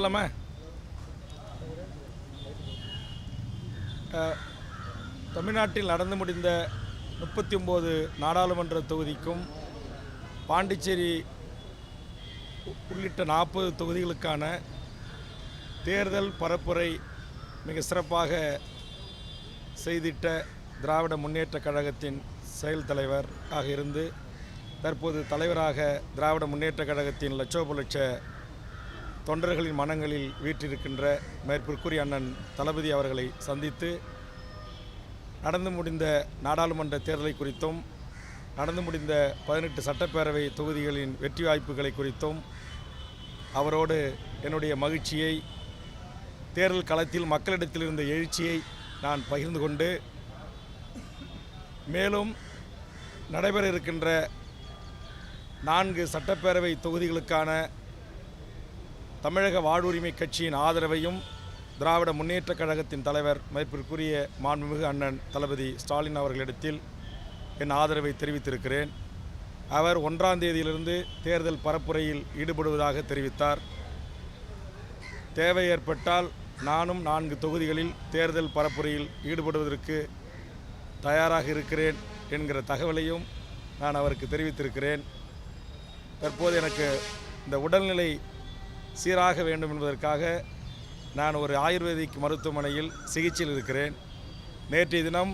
சொல்லாமா தமிழ்நாட்டில் நடந்து முடிந்த முப்பத்தி ஒம்பது நாடாளுமன்ற தொகுதிக்கும் பாண்டிச்சேரி உள்ளிட்ட நாற்பது தொகுதிகளுக்கான தேர்தல் பரப்புரை மிக சிறப்பாக செய்திட்ட திராவிட முன்னேற்றக் கழகத்தின் செயல் தலைவர் ஆக இருந்து தற்போது தலைவராக திராவிட முன்னேற்றக் கழகத்தின் லட்சோப லட்ச தொண்டர்களின் மனங்களில் வீற்றிருக்கின்ற மேற்பிற்குரிய அண்ணன் தளபதி அவர்களை சந்தித்து நடந்து முடிந்த நாடாளுமன்ற தேர்தலை குறித்தும் நடந்து முடிந்த பதினெட்டு சட்டப்பேரவை தொகுதிகளின் வெற்றி வாய்ப்புகளை குறித்தும் அவரோடு என்னுடைய மகிழ்ச்சியை தேர்தல் களத்தில் மக்களிடத்தில் இருந்த எழுச்சியை நான் பகிர்ந்து கொண்டு மேலும் நடைபெற இருக்கின்ற நான்கு சட்டப்பேரவை தொகுதிகளுக்கான தமிழக வாழ்வுரிமை கட்சியின் ஆதரவையும் திராவிட முன்னேற்றக் கழகத்தின் தலைவர் மதிப்பிற்குரிய மாண்புமிகு அண்ணன் தளபதி ஸ்டாலின் அவர்களிடத்தில் என் ஆதரவை தெரிவித்திருக்கிறேன். அவர் ஒன்றாம் தேதியிலிருந்து தேர்தல் பரப்புரையில் ஈடுபடுவதாக தெரிவித்தார். தேவை ஏற்பட்டால் நானும் நான்கு தொகுதிகளில் தேர்தல் பரப்புரையில் ஈடுபடுவதற்கு தயாராக இருக்கிறேன் என்கிற தகவலையும் நான் அவருக்கு தெரிவித்திருக்கிறேன். தற்போது எனக்கு இந்த உடல்நிலை சீராக வேண்டும் என்பதற்காக நான் ஒரு ஆயுர்வேதிக் மருத்துவமனையில் சிகிச்சையில் இருக்கிறேன். நேற்றைய தினம்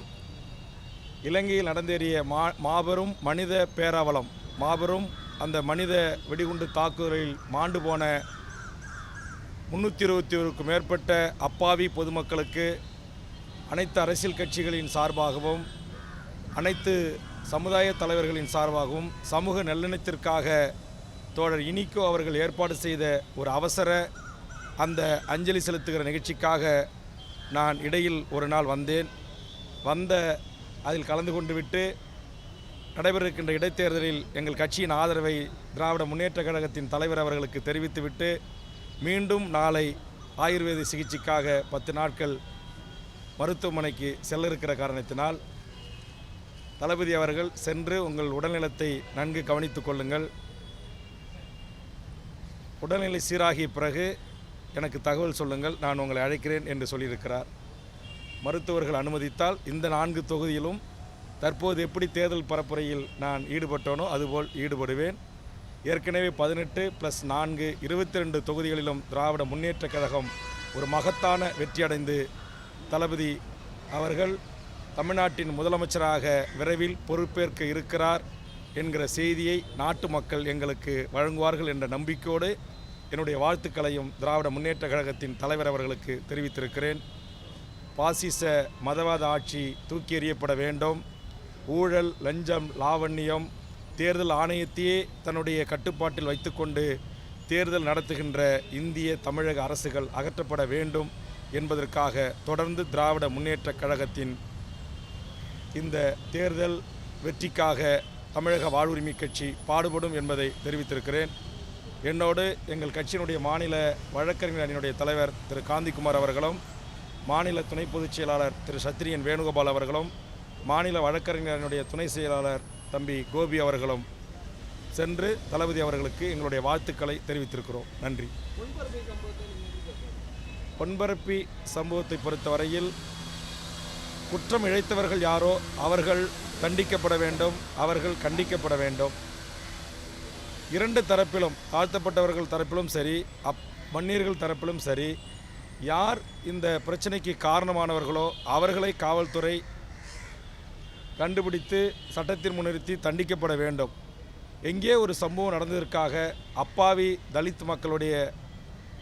இலங்கையில் நடந்தேறிய மா மாபெரும் மனித பேராவலம் மாபெரும் அந்த மனித வெடிகுண்டு தாக்குதலில் மாண்டு போன முன்னூற்றி இருபத்தி ஒருக்கும் மேற்பட்ட அப்பாவி பொதுமக்களுக்கு அனைத்து அரசியல் கட்சிகளின் சார்பாகவும் அனைத்து சமுதாய தலைவர்களின் சார்பாகவும் சமூக நல்லெண்ணத்திற்காக தோழர் இனிக்கோ அவர்கள் ஏற்பாடு செய்த ஒரு அவசர அந்த அஞ்சலி செலுத்துகிற நிகழ்ச்சிக்காக நான் இடையில் ஒரு நாள் வந்தேன். வந்த அதில் கலந்து கொண்டு விட்டு நடைபெற இருக்கின்ற இடைத்தேர்தலில் எங்கள் கட்சியின் ஆதரவை திராவிட முன்னேற்ற கழகத்தின் தலைவர் அவர்களுக்கு தெரிவித்துவிட்டு மீண்டும் நாளை ஆயுர்வேத சிகிச்சைக்காக பத்து நாட்கள் மருத்துவமனைக்கு செல்ல இருக்கிற காரணத்தினால் தளபதி அவர்கள் சென்று உங்கள் உடல்நலத்தை நன்கு கவனித்துக் கொள்ளுங்கள். உடல்நிலை சீராகிய பிறகு எனக்கு தகவல் சொல்லுங்கள் நான் உங்களை அழைக்கிறேன் என்று சொல்லியிருக்கிறார். மருத்துவர்கள் அனுமதித்தால் இந்த நான்கு தொகுதியிலும் தற்போது எப்படி தேர்தல் பரப்புரையில் நான் ஈடுபட்டோனோ அதுபோல் ஈடுபடுவேன். ஏற்கனவே பதினெட்டு ப்ளஸ் நான்கு இருபத்தி ரெண்டு தொகுதிகளிலும் திராவிட முன்னேற்றக் கழகம் ஒரு மகத்தான வெற்றியடைந்து தளபதி அவர்கள் தமிழ்நாட்டின் முதலமைச்சராக விரைவில் பொறுப்பேற்க இருக்கிறார். என்கிற செய்தியை நாட்டு மக்கள் எங்களுக்கு வழங்குவார்கள் என்ற நம்பிக்கையோடு என்னுடைய வாழ்த்துக்களையும் திராவிட முன்னேற்ற கழகத்தின் தலைவர் அவர்களுக்கு தெரிவித்திருக்கிறேன். பாசிச மதவாத ஆட்சி தூக்கி எறியப்பட வேண்டும். ஊழல் லஞ்சம் லாவண்யம் தேர்தல் ஆணையத்தையே தன்னுடைய கட்டுப்பாட்டில் வைத்துக்கொண்டு தேர்தல் நடத்துகின்ற இந்திய தமிழக அரசுகள் அகற்றப்பட வேண்டும் என்பதற்காக தொடர்ந்து திராவிட முன்னேற்றக் கழகத்தின் இந்த தேர்தல் வெற்றிக்காக தமிழக வாழ்வுரிமை கட்சி பாடுபடும் என்பதை தெரிவித்திருக்கிறேன். என்னோடு எங்கள் கட்சியினுடைய மாநில வழக்கறிஞர் அணியினுடைய தலைவர் திரு. காந்திக்குமார் அவர்களும் மாநில துணை பொதுச் செயலாளர் திரு. சத்திரியன் வேணுகோபால் அவர்களும் மாநில வழக்கறிஞர் அணியினுடைய துணை செயலாளர் தம்பி கோபி அவர்களும் சென்று தளபதி அவர்களுக்கு எங்களுடைய வாழ்த்துக்களை தெரிவித்திருக்கிறோம். நன்றி. பொன்பரப்பி சம்பவத்தை பொறுத்தவரையில் குற்றம் இழைத்தவர்கள் யாரோ அவர்கள் தண்டிக்கப்பட வேண்டும் அவர்கள் கண்டிக்கப்பட வேண்டும். இரண்டு தரப்பிலும் தாழ்த்தப்பட்டவர்கள் தரப்பிலும் சரி அப் மன்னியர்கள் தரப்பிலும் சரி யார் இந்த பிரச்சனைக்கு காரணமானவர்களோ அவர்களை காவல்துறை கண்டுபிடித்து சட்டத்தின் முன்னிறுத்தி தண்டிக்கப்பட வேண்டும். எங்கே ஒரு சம்பவம் நடந்ததற்காக அப்பாவி தலித் மக்களுடைய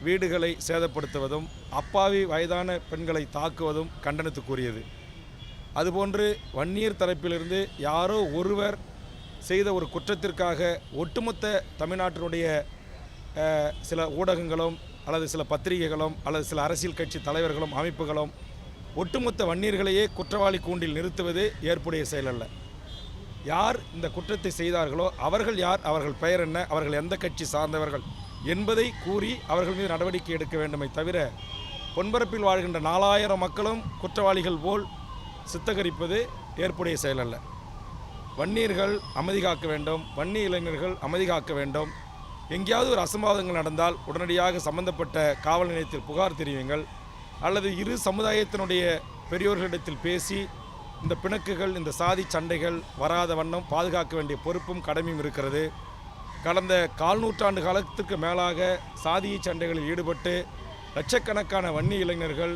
வீடுகளை சேதப்படுத்துவதும் அப்பாவி வயதான பெண்களை தாக்குவதும் கண்டனத்துக்குரியது. அதுபோன்று வன்னியர் தரப்பிலிருந்து யாரோ ஒருவர் செய்த ஒரு குற்றத்திற்காக ஒட்டுமொத்த தமிழ்நாட்டினுடைய சில ஊடகங்களும் அல்லது சில பத்திரிகைகளும் அல்லது சில அரசியல் கட்சி தலைவர்களும் அமைப்புகளும் ஒட்டுமொத்த வன்னியர்களையே குற்றவாளி கூண்டில் நிறுத்துவது ஏற்புடைய செயல் அல்ல. யார் இந்த குற்றத்தை செய்தார்களோ அவர்கள் யார் அவர்கள் பெயர் என்ன அவர்கள் எந்த கட்சி சார்ந்தவர்கள் என்பதை கூறி அவர்கள் மீது நடவடிக்கை எடுக்க வேண்டுமே தவிர பொன்பரப்பில் வாழ்கின்ற நாலாயிரம் மக்களும் குற்றவாளிகள் போல் சித்தகரிப்பது ஏற்புடைய செயல் அல்ல. வன்னியர்கள் அமைதி காக்க வேண்டும் வன்னி இளைஞர்கள் அமைதி காக்க வேண்டும். எங்கேயாவது ஒரு அசம்பாவிதங்கள் நடந்தால் உடனடியாக சம்பந்தப்பட்ட காவல் நிலையத்தில் புகார் தெரிவிங்கள் அல்லது இரு சமுதாயத்தினுடைய பெரியோர்களிடத்தில் பேசி இந்த பிணக்குகள் இந்த சாதி சண்டைகள் வராத வண்ணம் பாதுகாக்க வேண்டிய பொறுப்பும் கடமையும் இருக்கிறது. கடந்த கால் நூற்றாண்டு காலத்துக்கு மேலாக சாதிய சண்டைகளில் ஈடுபட்டு லட்சக்கணக்கான வன்னி இளைஞர்கள்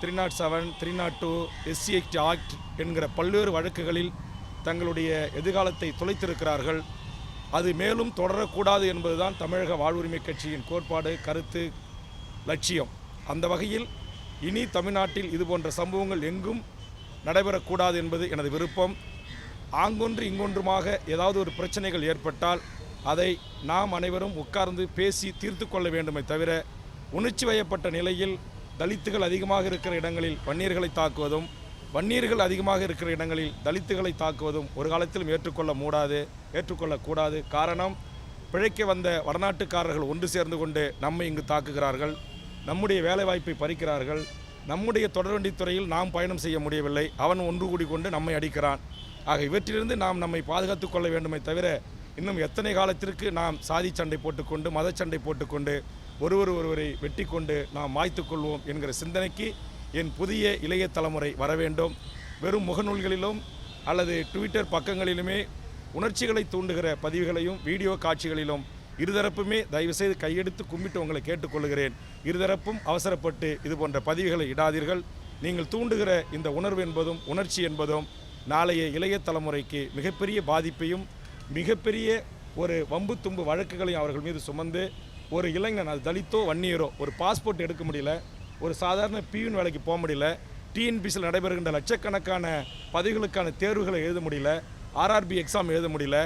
three nought seven three nought two SC act என்கிற பல்வேறு வழக்குகளில் தங்களுடைய எதிர்காலத்தை தொலைத்திருக்கிறார்கள் அது மேலும் தொடரக்கூடாது என்பதுதான் தமிழக வாழ்வுரிமை கட்சியின் கோட்பாடு கருத்து லட்சியம். அந்த வகையில் இனி தமிழ்நாட்டில் இதுபோன்ற சம்பவங்கள் எங்கும் நடைபெறக்கூடாது என்பது எனது விருப்பம். ஆங்கொன்று இங்கொன்றுமாக ஏதாவது ஒரு பிரச்சனைகள் ஏற்பட்டால் அதை நாம் அனைவரும் உட்கார்ந்து பேசி தீர்த்து கொள்ள வேண்டுமே தவிர உணர்ச்சி வயப்பட்ட நிலையில் தலித்துகள் அதிகமாக இருக்கிற இடங்களில் வன்னியர்களை தாக்குவதும் வன்னியர்கள் அதிகமாக இருக்கிற இடங்களில் தலித்துகளை தாக்குவதும் ஒரு காலத்திலும் ஏற்றுக்கொள்ள மூடாது ஏற்றுக்கொள்ளக்கூடாது. காரணம் பிழைக்க வந்த வடநாட்டுக்காரர்கள் ஒன்று சேர்ந்து கொண்டு நம்மை இங்கு தாக்குகிறார்கள் நம்முடைய வேலைவாய்ப்பை பறிக்கிறார்கள் நம்முடைய தொடர்வண்டித் துறையில் நாம் பயணம் செய்ய முடியவில்லை அவன் ஒன்று கூடி கொண்டு நம்மை அடிக்கிறான். ஆக இவற்றிலிருந்து நாம் நம்மை பாதுகாத்துக் கொள்ள வேண்டுமே தவிர இன்னும் எத்தனை காலத்திற்கு நாம் சாதி சண்டை போட்டுக்கொண்டு மதச்சண்டை போட்டுக்கொண்டு ஒருவர் ஒருவரை வெட்டி கொண்டு நாம் மாய்த்து கொள்வோம் என்கிற சிந்தனைக்கு என் புதிய இளைய தலைமுறை வர வேண்டும். வெறும் முகநூல்களிலும் அல்லது ட்விட்டர் பக்கங்களிலுமே உணர்ச்சிகளை தூண்டுகிற பதிவுகளையும் வீடியோ காட்சிகளிலும் இருதரப்புமே தயவுசெய்து கையெடுத்து கும்பிட்டு உங்களை கேட்டுக்கொள்கிறேன். இருதரப்பும் அவசரப்பட்டு இது போன்ற பதிவுகளை இடாதீர்கள். நீங்கள் தூண்டுகிற இந்த உணர்வு என்பதும் உணர்ச்சி என்பதும் நாளைய இளைய தலைமுறைக்கு மிகப்பெரிய பாதிப்பையும் மிகப்பெரிய ஒரு வம்பு தும்பு வழக்குகளையும் அவர்கள் மீது சுமந்து ஒரு இளைஞன் அது தலித்தோ வன்னியரோ ஒரு பாஸ்போர்ட் எடுக்க முடியல ஒரு சாதாரண பியூன் வேலைக்கு போக முடியல டிஎன்பிசியில் நடைபெறுகின்ற லட்சக்கணக்கான பதவிகளுக்கான தேர்வுகளை எழுத முடியல ஆர்ஆர்பி எக்ஸாம் எழுத முடியல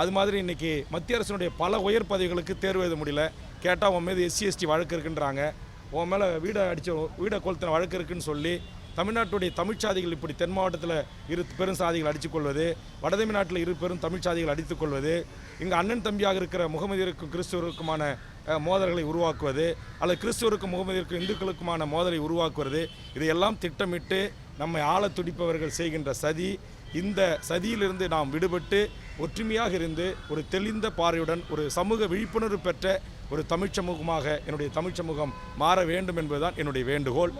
அது மாதிரி இன்னைக்கு மத்திய அரசினுடைய பல உயர் பதவிகளுக்கு தேர்வு எழுத முடியல. கேட்டால் உன் மீது எஸ்சி எஸ்டி வழக்கு இருக்குன்றாங்க. உன் மேலே வீடை அடித்த வீடை கொளுத்தின வழக்கு இருக்குன்னு சொல்லி தமிழ்நாட்டுடைய தமிழ்ச்சாதிகள் இப்படி தென் மாவட்டத்தில் இரு பெரும் சாதிகள் அடித்துக்கொள்வது வட தமிழ்நாட்டில் இரு பெரும் தமிழ்ச்சாதிகள் அடித்துக்கொள்வது இங்கே அண்ணன் தம்பியாக இருக்கிற முகமதியருக்கும் கிறிஸ்துவருக்குமான மோதல்களை உருவாக்குவது அல்லது கிறிஸ்துவருக்கும் முகமதியருக்கும் இந்துக்களுக்குமான மோதலை உருவாக்குவது இதையெல்லாம் திட்டமிட்டு நம்மை ஆள துடிப்பவர்கள் செய்கின்ற சதி இந்த சதியிலிருந்து நாம் விடுபட்டு ஒற்றுமையாக இருந்து ஒரு தெளிந்த பார்வையுடன் ஒரு சமூக விழிப்புணர்வு பெற்ற ஒரு தமிழ்ச்சமூகமாக என்னுடைய தமிழ்ச்சமூகம் மாற வேண்டும் என்பதுதான் என்னுடைய வேண்டுகோள்.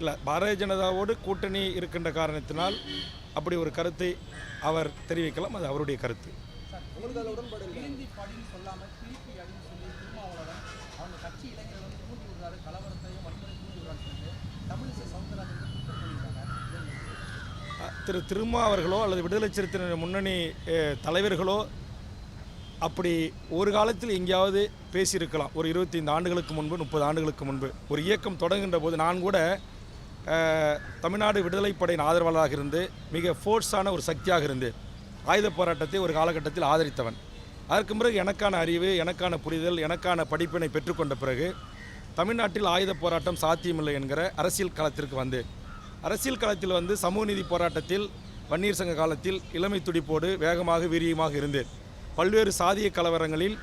இல்லை பாரதிய ஜனதாவோடு கூட்டணி இருக்கின்ற காரணத்தினால் அப்படி ஒரு கருத்தை அவர் தெரிவிக்கலாம் அது அவருடைய கருத்து. திரு திருமா அவர்களோ அல்லது விடுதலை சிறுத்தையினர் முன்னணி தலைவர்களோ அப்படி ஒரு காலத்தில் எங்கேயாவது பேசியிருக்கலாம். ஒரு இருபத்தைந்து ஆண்டுகளுக்கு முன்பு முப்பது ஆண்டுகளுக்கு முன்பு. ஒரு இயக்கம் தொடங்குகின்ற போது நான் கூட தமிழ்நாடு விடுதலைப்படையின் ஆதரவாளராக இருந்து மிக ஃபோர்ஸான ஒரு சக்தியாக இருந்து ஆயுத போராட்டத்தை ஒரு காலகட்டத்தில் ஆதரித்தவன். அதற்கு பிறகு எனக்கான அறிவு எனக்கான புரிதல் எனக்கான படிப்பினை பெற்றுக்கொண்ட பிறகு தமிழ்நாட்டில் ஆயுத போராட்டம் சாத்தியமில்லை என்கிற அரசியல் களத்திற்கு வந்து அரசியல் களத்தில் வந்து சமூக நீதி போராட்டத்தில் வன்னீர் சங்க காலத்தில் இளமை துடிப்போடு வேகமாக வீரியமாக இருந்தேன் பல்வேறு சாதிய கலவரங்களில்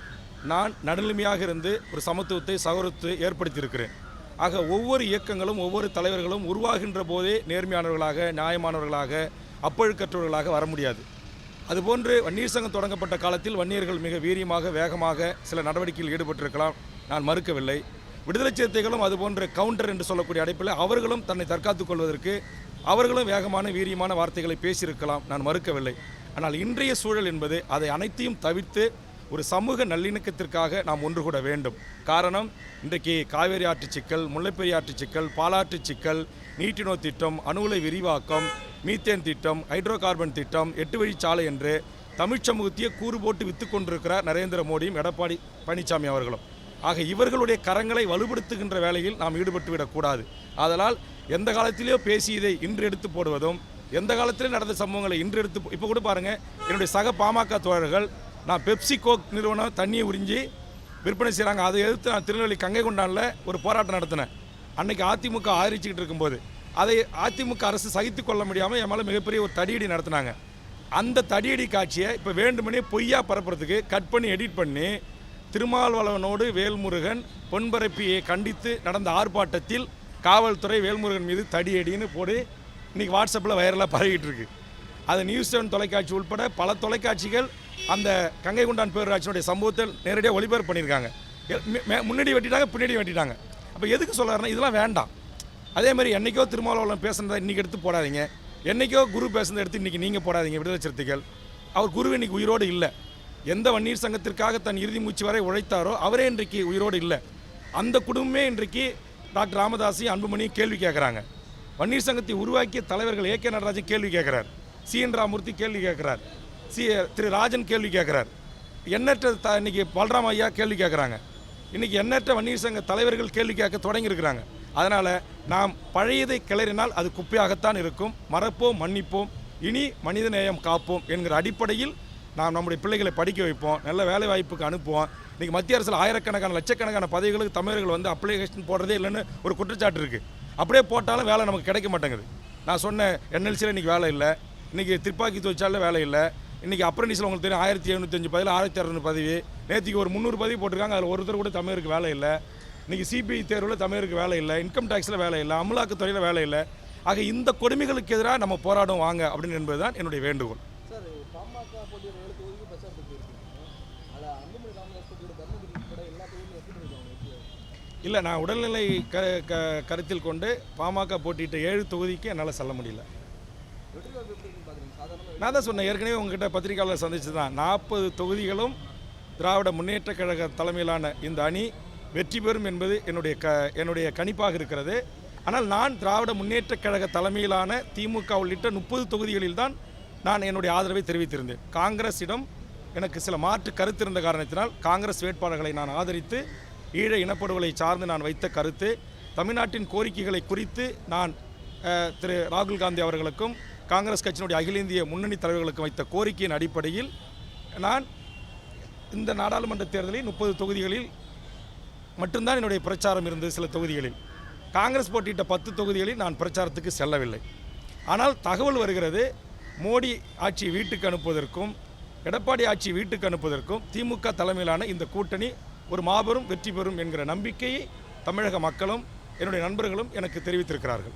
நான் நடுநிலைமையாக இருந்து ஒரு சமத்துவத்தை சகோதரத்தை ஏற்படுத்தியிருக்கிறேன். ஆக ஒவ்வொரு இயக்கங்களும் ஒவ்வொரு தலைவர்களும் உருவாகின்ற போதே நேர்மையானவர்களாக நியாயமானவர்களாக அப்பழுக்கற்றவர்களாக வர முடியாது. அதுபோன்று வன்னியர் சங்கம் தொடங்கப்பட்ட காலத்தில் வன்னியர்கள் மிக வீரியமாக வேகமாக சில நடவடிக்கையில் ஈடுபட்டிருக்கலாம். நான் மறுக்கவில்லை. விடுதலை சிறுத்தைகளும் அதுபோன்ற கவுண்டர் என்று சொல்லக்கூடிய அடைப்பில் அவர்களும் தன்னை தற்காத்துக் கொள்வதற்கு அவர்களும் வேகமான வீரியமான வார்த்தைகளை பேசியிருக்கலாம். நான் மறுக்கவில்லை. ஆனால் இன்றைய சூழல் என்பது அதை அனைத்தையும் தவிர்த்து ஒரு சமூக நல்லிணக்கத்திற்காக நாம் ஒன்று கூட வேண்டும். காரணம் இன்றைக்கு காவேரி ஆற்று சிக்கல் முல்லைப்பெரி ஆற்று சிக்கல் பாலாற்று சிக்கல் நீட்டினோ திட்டம் அணுகுலை விரிவாக்கம் மீத்தேன் திட்டம் ஹைட்ரோ கார்பன் திட்டம் எட்டு வழிச்சாலை என்று தமிழ்ச் சமூகத்தையே கூறு போட்டு வித்து கொண்டிருக்கிறார் நரேந்திர மோடியும் எடப்பாடி பழனிசாமி அவர்களும். ஆக இவர்களுடைய கரங்களை வலுப்படுத்துகின்ற வேலையில் நாம் ஈடுபட்டு விடக்கூடாது ஆதலால் எந்த காலத்திலேயோ பேசியதை இன்று எடுத்து போடுவதும் எந்த காலத்திலே நடந்த சம்பவங்களை இன்று எடுத்து இப்போ கூட பாருங்கள் என்னுடைய சக பாமக தோழர்கள் நான் பெப்சி கோக் நிறுவனம் தண்ணியை உறிஞ்சி விற்பனை செய்கிறாங்க அதை எதிர்த்து நான் திருநெல்வேலி கங்கை கொண்டானில் ஒரு போராட்டம் நடத்தினேன். அன்னைக்கு அதிமுக ஆதரிச்சுக்கிட்டு இருக்கும்போது அதை அதிமுக அரசு சகித்து கொள்ள முடியாமல் என் மேலே மிகப்பெரிய ஒரு தடியடி நடத்தினாங்க. அந்த தடியடி காட்சியை இப்போ வேண்டுமனே பொய்யா பரப்புறதுக்கு கட் பண்ணி எடிட் பண்ணி திருமாவளவனோடு வேல்முருகன் பொன்பரப்பியை கண்டித்து நடந்த ஆர்ப்பாட்டத்தில் காவல்துறை வேல்முருகன் மீது தடியடின்னு போடு இன்றைக்கி வாட்ஸ்அப்பில் வைரலாக பரவிட்டு இருக்கு. அது நியூஸ் செவன் தொலைக்காட்சி உட்பட பல தொலைக்காட்சிகள் அந்த கங்கை குண்டான் பேரூராட்சியினுடைய சம்பவத்தில் நேரடியாக ஒளிபரப்பு பண்ணியிருக்காங்க. முன்னாடி வெட்டிட்டாங்க பின்னாடி வெட்டிட்டாங்க. அப்போ எதுக்கு சொல்கிறாருன்னா இதெல்லாம் வேண்டாம். அதே மாதிரி என்னைக்கோ திருமாவளவன் பேசுனதை இன்றைக்கி எடுத்து போடாதீங்க. என்றைக்கோ குரு பேசுனதை எடுத்து இன்றைக்கி நீங்கள் போடாதீங்க விடுதலை சிறுத்தைகள். அவர் குரு இன்னைக்கு உயிரோடு இல்லை. எந்த வன்னீர் சங்கத்திற்காக தன் இறுதி மூச்சு வரை உழைத்தாரோ அவரே இன்றைக்கு உயிரோடு இல்லை. அந்த குடும்பமே இன்றைக்கு டாக்டர் ராமதாஸையும் அன்புமணியும் கேள்வி கேட்குறாங்க வன்னீர் சங்கத்தை உருவாக்கிய தலைவர்கள் ஏ கே நடராஜன் கேள்வி கேட்குறார் சி என் ராமூர்த்தி கேள்வி கேட்குறார் சி திரு ராஜன் கேள்வி கேட்குறார். எண்ணற்ற த இன்னைக்கு பல்ராம் ஐயா கேள்வி கேட்குறாங்க. இன்றைக்கி எண்ணற்ற வன்னியர் சங்க தலைவர்கள் கேள்வி கேட்க தொடங்கியிருக்கிறாங்க. அதனால் நாம் பழையதை கிளறினால் அது குப்பையாகத்தான் இருக்கும். மறப்போம் மன்னிப்போம். இனி மனிதநேயம் காப்போம் என்கிற அடிப்படையில் நாம் நம்முடைய பிள்ளைகளை படிக்க வைப்போம். நல்ல வேலை வாய்ப்புக்கு அனுப்புவோம். இன்றைக்கி மத்திய அரசில் ஆயிரக்கணக்கான லட்சக்கணக்கான பதவிகளுக்கு தமிழர்கள் வந்து அப்ளிகேஷன் போடுறதே இல்லைன்னு ஒரு குற்றச்சாட்டு இருக்குது அப்படியே போட்டாலும் வேலை நமக்கு கிடைக்க மாட்டேங்குது. நான் சொன்ன என்எல்சியில் இன்றைக்கி வேலை இல்லை. இன்றைக்கி துப்பாக்கி தொழிற்சாலையில் வேலை இல்லை. இன்றைக்கி அப்ரண்டிஸில் உங்களுக்கு தெரியும் ஆயிரத்தி எழுநூத்தஞ்சு பதில் ஆயிரத்தி அறநூறு பதவி. நேற்றுக்கு ஒரு முந்நூறு பதவி போட்டிருக்காங்க அதில் ஒருத்தர் கூட தமிழருக்கு வேலை இல்லை. இன்றைக்கி சிபிஐ தேர்வில் தமிழருக்கு வேலை இல்லை இன்கம் டேக்ஸில் வேலை இல்லை அமலாக்கத்துறையில் வேலை இல்லை. ஆக இந்த கொடுமைகளுக்கு எதிராக நம்ம போராடும் வாங்க அப்படின்னு என்பது தான் என்னுடைய வேண்டுகோள். இல்லை நான் உடல்நிலை க க கருத்தில் கொண்டு பாமக போட்டியிட்ட ஏழு தொகுதிக்கு என்னால் செல்ல முடியல. நான் தான் சொன்னேன் ஏற்கனவே உங்ககிட்ட பத்திரிகையாளர் சந்திச்சு தான் நாற்பது தொகுதிகளும் திராவிட முன்னேற்ற கழக தலைமையிலான இந்த அணி வெற்றி பெறும் என்பது என்னுடைய க என்னுடைய கணிப்பாக இருக்கிறது. ஆனால் நான் திராவிட முன்னேற்றக் கழக தலைமையிலான திமுக உள்ளிட்ட முப்பது தொகுதிகளில் தான் நான் என்னுடைய ஆதரவை தெரிவித்திருந்தேன். காங்கிரஸிடம் எனக்கு சில மாற்று கருத்து இருந்த காரணத்தினால் காங்கிரஸ் வேட்பாளர்களை நான் ஆதரித்து ஈழ இனப்படுகொலை சார்ந்து நான் வைத்த கருத்து தமிழ்நாட்டின் கோரிக்கைகளை குறித்து நான் திரு ராகுல் காந்தி அவர்களுக்கும் காங்கிரஸ் கட்சியினுடைய அகில இந்திய முன்னணி தலைவர்களுக்கு வைத்த கோரிக்கையின் அடிப்படையில் நான் இந்த நாடாளுமன்ற தேர்தலில் முப்பது தொகுதிகளில் மட்டும்தான் என்னுடைய பிரச்சாரம் இருந்தது சில தொகுதிகளில். காங்கிரஸ் போட்டியிட்ட பத்து தொகுதிகளில் நான் பிரச்சாரத்துக்கு செல்லவில்லை. ஆனால் தகவல் வருகிறது மோடி ஆட்சி வீட்டுக்கு அனுப்புவதற்கும் எடப்பாடி ஆட்சி வீட்டுக்கு அனுப்புவதற்கும் திமுக தலைமையிலான இந்த கூட்டணி ஒரு மாபெரும் வெற்றி பெறும் என்கிற நம்பிக்கையை தமிழக மக்களும் என்னுடைய நண்பர்களும் எனக்கு தெரிவித்திருக்கிறார்கள்.